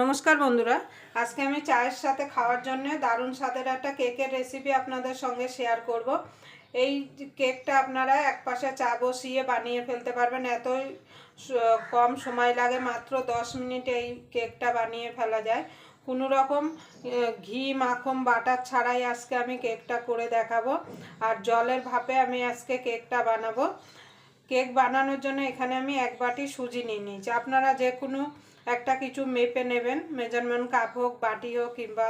নমস্কার বন্ধুরা। আজকে আমি চায়ের সাথে খাওয়ার জন্য দারুণ স্বাদের একটা কেকের রেসিপি আপনাদের সঙ্গে শেয়ার করব। এই কেকটা আপনারা এক পাশে চা বসিয়ে বানিয়ে ফেলতে পারবেন। এতই কম সময় লাগে, মাত্র দশ মিনিট এই কেকটা বানিয়ে ফেলা যায়। কোনো রকম ঘি, মাখন, বাটার ছাড়াই আজকে আমি কেকটা করে দেখাবো। আর জলের ভাপে আমি আজকে কেকটা বানাবো। কেক বানানোর জন্য এখানে আমি এক বাটি সুজি নিয়ে নিয়েছি। আপনারা যে কোনো একটা কিছু মেপে নেবেন মেজারমেন্ট কাপ হোক, বাটি হোক কিংবা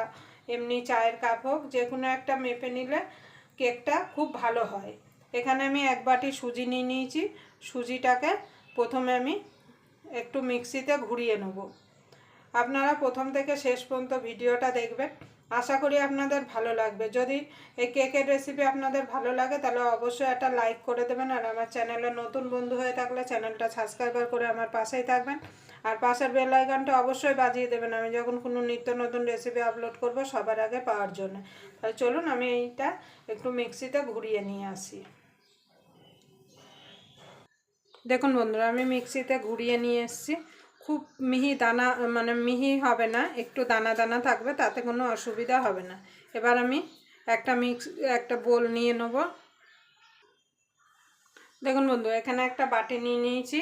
এমনি চায়ের কাপ হোক যে কোনো একটা মেপে নিলে কেকটা খুব ভালো হয়। এখানে আমি এক বাটি সুজি নিয়ে নিয়েছি। সুজিটাকে প্রথমে আমি একটু মিক্সিতে ঘুরিয়ে নেব। আপনারা প্রথম থেকে শেষ পর্যন্ত ভিডিওটা দেখবেন। আশা করি আপনাদের ভালো লাগবে। যদি এই কেকের রেসিপি আপনাদের ভালো লাগে, তাহলে অবশ্যই একটা লাইক করে দেবেন। আর আমার চ্যানেলে নতুন বন্ধু হয়ে থাকলে চ্যানেলটা সাবস্ক্রাইবার করে আমার পাশেই থাকবেন। আর পাশের বেল আইকনটা অবশ্যই বাজিয়ে দেবেন। আমি যখন কোনো নিত্য নতুন রেসিপি আপলোড করব সবার আগে পাওয়ার জন্য। তাহলে চলুন, আমি এইটা একটু মিক্সিতে ঘুরিয়ে নিয়ে আসি। দেখুন বন্ধুরা, আমি মিক্সিতে ঘুরিয়ে নিয়ে এসেছি। খুব মিহি দানা মানে মিহি হবে না, একটু দানা দানা থাকবে, তাতে কোনো অসুবিধা হবে না। এবার আমি একটা মিক্স, একটা বোল নিয়ে নেব। দেখুন বন্ধু এখানে একটা বাটি নিয়ে নিয়েছি।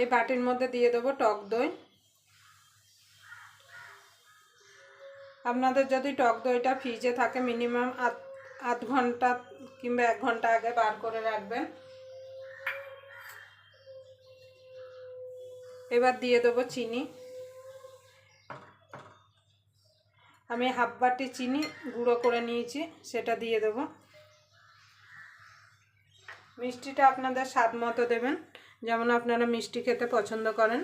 এই বাটির মধ্যে দিয়ে দেবো টক দই। আপনাদের যদি টক দইটা ফ্রিজে থাকে মিনিমাম আধ আধ ঘণ্টা কিংবা এক ঘণ্টা আগে বার করে রাখবেন। এবার দিয়ে দেবো চিনি। আমি হাফ বাটি চিনি গুঁড়ো করে নিয়েছি, সেটা দিয়ে দেবো। মিষ্টিটা আপনাদের স্বাদ মতো দেবেন। যেমন আপনারা মিষ্টি খেতে পছন্দ করেন।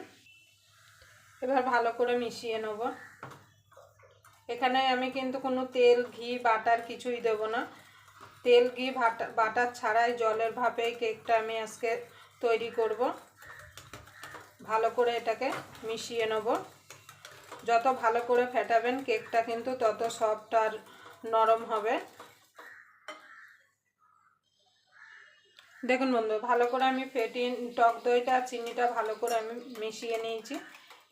এবার ভালো করে মিশিয়ে নেব। এখানে আমি কিন্তু কোনো তেল, ঘি, বাটার কিছুই দেব না। তেল, ঘি বাটার বাটার ছাড়াই জলের ভাপেই কেকটা আমি আজকে তৈরি করব। ভালো করে এটাকে মিশিয়ে নেব। যত ভালো করে ফেটাবেন, কেকটা কিন্তু তত সফট আর নরম হবে। দেখুন বন্ধু, ভালো করে আমি ফেটিয়ে, টক দইটা চিনিটা ভালো করে আমি মিশিয়ে নিয়েছি।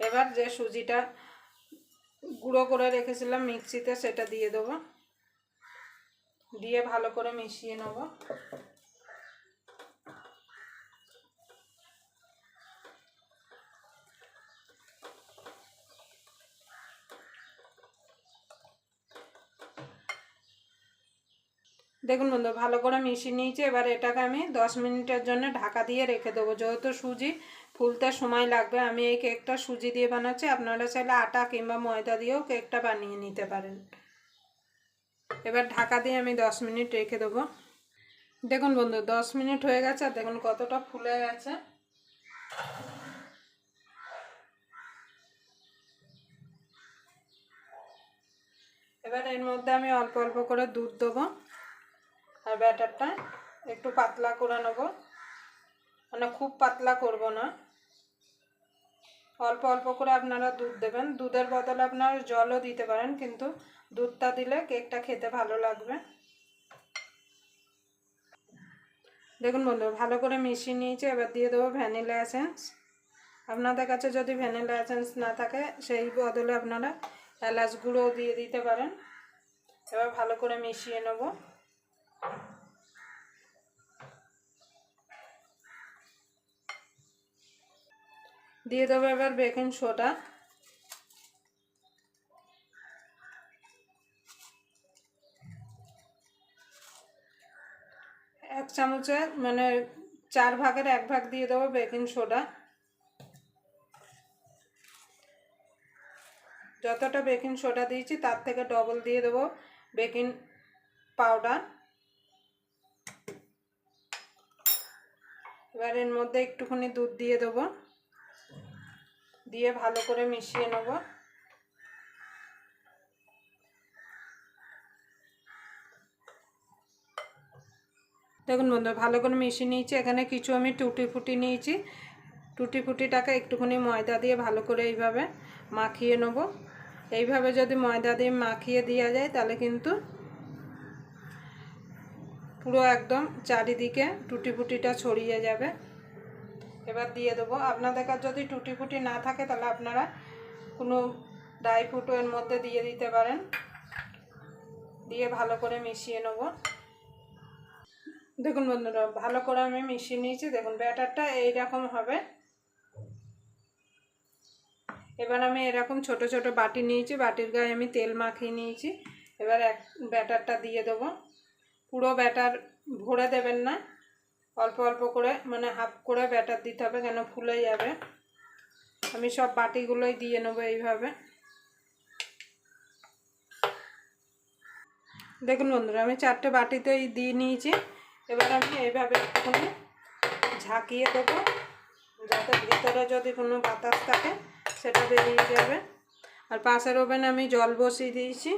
এবার যে সুজিটা গুঁড়ো করে রেখেছিলাম মিক্সিতে, সেটা দিয়ে দেবো। দিয়ে ভালো করে মিশিয়ে নেব। দেখুন বন্ধু, ভালো করে মিশিয়ে নিয়েছি। এবার এটাকে আমি দশ মিনিটের জন্য ঢাকা দিয়ে রেখে দেবো। যেহেতু সুজি ফুলতে সময় লাগবে, আমি এই কেকটা সুজি দিয়ে বানাচ্ছি। আপনারা চাইলে আটা কিংবা ময়দা দিয়েও কেকটা বানিয়ে নিতে পারেন। এবার ঢাকা দিয়ে আমি দশ মিনিট রেখে দেবো। দেখুন বন্ধু, দশ মিনিট হয়ে গেছে। আর দেখুন কতটা ফুলে গেছে। এবার এর মধ্যে আমি অল্প অল্প করে দুধ দেবো। আর ব্যাটারটা একটু পাতলা করে নেব। মানে খুব পাতলা করব না। অল্প অল্প করে আপনারা দুধ দেবেন। দুধের বদলে আপনারা জলও দিতে পারেন, কিন্তু দুধটা দিলে কেকটা খেতে ভালো লাগবে। দেখুন বন্ধু, ভালো করে মিশিয়ে নিয়েছি। এবার দিয়ে দেবো ভ্যানিলা এসেন্স। আপনাদের কাছে যদি ভ্যানিলা এসেন্স না থাকে, সেই বদলে আপনারা এলাচ গুঁড়োও দিয়ে দিতে পারেন। এবার ভালো করে মিশিয়ে নেব। দিয়ে দেবো এবার বেকিং সোডা। এক চামচে মানে চার ভাগের এক ভাগ দিয়ে দেবো বেকিং সোডা। যতটা বেকিং সোডা দিয়েছি, তার থেকে ডবল দিয়ে দেবো বেকিং পাউডার এবার এর মধ্যে একটুখানি দুধ দিয়ে দেবো। দিয়ে ভালো করে মিশিয়ে নেব। দেখুন বন্ধু, ভালো করে মিশিয়ে নিয়েছি। এখানে কিছু আমি টুটি ফুটি নিয়েছি। টুটি ফুটিটাকে একটুখানি ময়দা দিয়ে ভালো করে এইভাবে মাখিয়ে নেব। এইভাবে যদি ময়দা দিয়ে মাখিয়ে দেওয়া যায়, তাহলে কিন্তু পুরো একদম চারিদিকে টুটি ফুটিটা ছড়িয়ে যাবে। এবার দিয়ে দেবো। আপনাদের কাছে যদি টুটি ফুটি না থাকে, তাহলে আপনারা কোনো ড্রাই ফ্রুটও এর মধ্যে দিয়ে দিতে পারেন। দিয়ে ভালো করে মিশিয়ে নেব। দেখুন বন্ধুরা, ভালো করে আমি মিশিয়ে নিয়েছি। দেখুন, ব্যাটারটা এইরকম হবে। এবার আমি এরকম ছোট ছোট বাটি নিয়েছি। বাটির গায়ে আমি তেল মাখিয়ে নিয়েছি। এবার এক ব্যাটারটা দিয়ে দেবো। পুরো ব্যাটার ভরে দেবেন না। অল্প অল্প করে মানে হাফ করে ব্যাটার দিতে হবে কেন ফুলে যাবে। আমি সব বাটিগুলোই দিয়ে নেব এইভাবে। দেখুন বন্ধুরা, আমি চারটে বাটিতেই দিয়ে নিয়েছি। এবার আমি এইভাবে একটুখানি ঝাঁকিয়ে দেবো, যাতে ভিতরে যদি কোনো বাতাস থাকে, সেটা বেরিয়ে যাবে। আর পাশের ওভেনে আমি জল বসিয়ে দিয়েছি।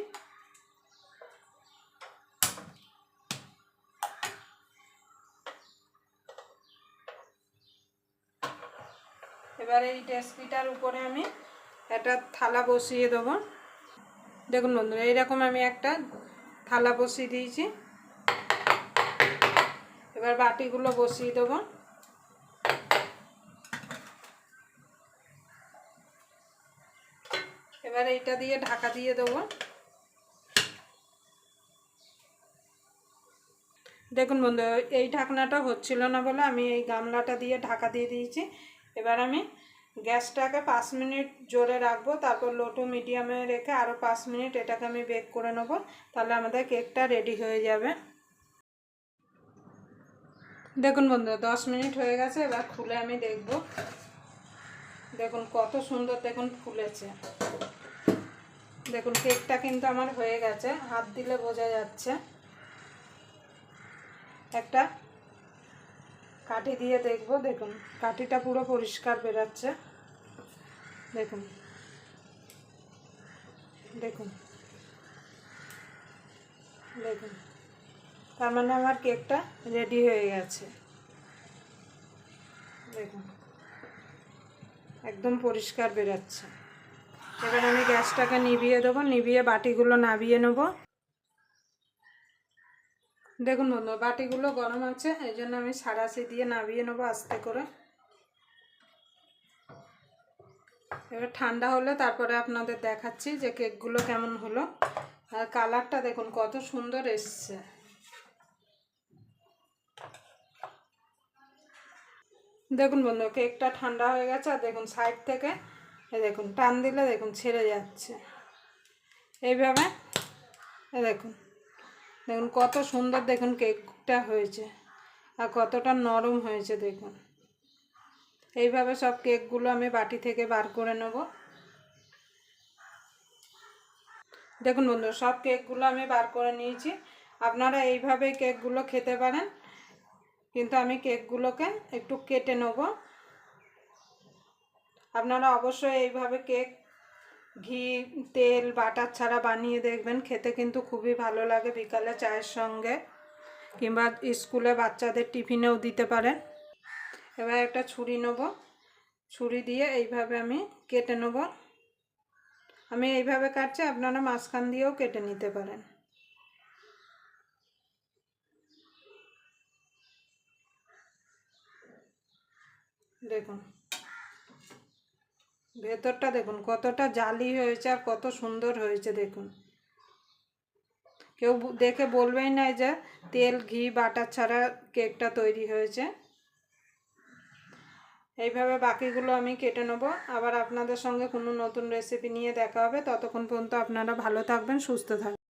এবার এই রেসিপিটার উপরে আমি একটা থালা বসিয়ে দেবো। দেখুন বন্ধুরা, এইরকম আমি একটা থালা বসিয়ে দিয়েছি। এবার বাটিগুলো বসিয়ে দেবো। এবার এইটা দিয়ে ঢাকা দিয়ে দেবো। দেখুন বন্ধু এই ঢাকনাটা হচ্ছিল না বলে আমি এই গামলাটা দিয়ে ঢাকা দিয়ে দিয়েছি। এবার আমি গ্যাসটাকে পাঁচ মিনিট জোরে রাখব, তারপর লো টু মিডিয়ামে রেখে আরও পাঁচ মিনিট এটাকে আমি বেক করে নেব, তাহলে আমাদের কেকটা রেডি হয়ে যাবে। দেখুন বন্ধু দশ মিনিট হয়ে গেছে, এবার খুলে আমি দেখব। দেখুন কত সুন্দর, দেখুন ফুলেছে। দেখুন কেকটা কিন্তু আমার হয়ে গেছে, হাত দিলে বোঝা যাচ্ছে। একটা কাঠি দিয়ে দেখব, দেখুন। কাঠিটা পুরো পরিষ্কার বেরাচ্ছে। দেখুন। দেখুন। দেখুন। তার মানে আমার কেকটা রেডি হয়ে গেছে। দেখুন। একদম পরিষ্কার বেরাচ্ছে। এবার আমি গ্যাসটাকে নিভিয়ে দেবো, নিভিয়ে বাটিগুলো নাবিয়ে নেব। দেখুন বন্ধু, বাটিগুলো গরম আছে এই জন্য আমি সারাশি দিয়ে নামিয়ে নেব আস্তে করে। এবার ঠান্ডা হলে তারপরে আপনাদের দেখাচ্ছি যে কেকগুলো কেমন হলো। আর কালারটা দেখুন, কত সুন্দর এসছে। দেখুন বন্ধু, কেকটা ঠান্ডা হয়ে গেছে, আর দেখুন সাইড থেকে এ দেখুন, টান দিলে দেখুন ছেড়ে যাচ্ছে। এইভাবে এ দেখুন। দেখুন, কত সুন্দর দেখুন কেকটা হয়েছে আর কতটা নরম হয়েছে দেখুন। এইভাবে সব কেকগুলো আমি বাটি থেকে বার করে নেব। দেখুন বন্ধু সব কেকগুলো আমি বার করে নিয়েছি। আপনারা এইভাবে কেকগুলো খেতে পারেন, কিন্তু আমি কেকগুলোকে একটু কেটে নেব। আপনারা অবশ্যই এইভাবে কেক ঘি, তেল, বাটার ছাড়া বানিয়ে দেখবেন, খেতে কিন্তু খুবই ভালো লাগে বিকালে চায়ের সঙ্গে। কিংবা স্কুলে বাচ্চাদের টিফিনেও দিতে পারেন। এবার একটা ছুরি নেব। ছুরি দিয়ে এইভাবে আমি কেটে নেব। আমি এইভাবে কাটছি, আপনারা মাঝখান দিয়েও কেটে নিতে পারেন। দেখুন। ভেতরটা দেখুন, কতটা জালি হয়েছে আর কত সুন্দর হয়েছে দেখুন। কেউ দেখে বলবেই না যে তেল, ঘি, বাটার ছাড়া কেকটা তৈরি হয়েছে। এইভাবে বাকিগুলো আমি কেটে নেব। আবার আপনাদের সঙ্গে কোনো নতুন রেসিপি নিয়ে দেখা হবে। ততক্ষণ পর্যন্ত আপনারা ভালো থাকবেন, সুস্থ থাকবেন।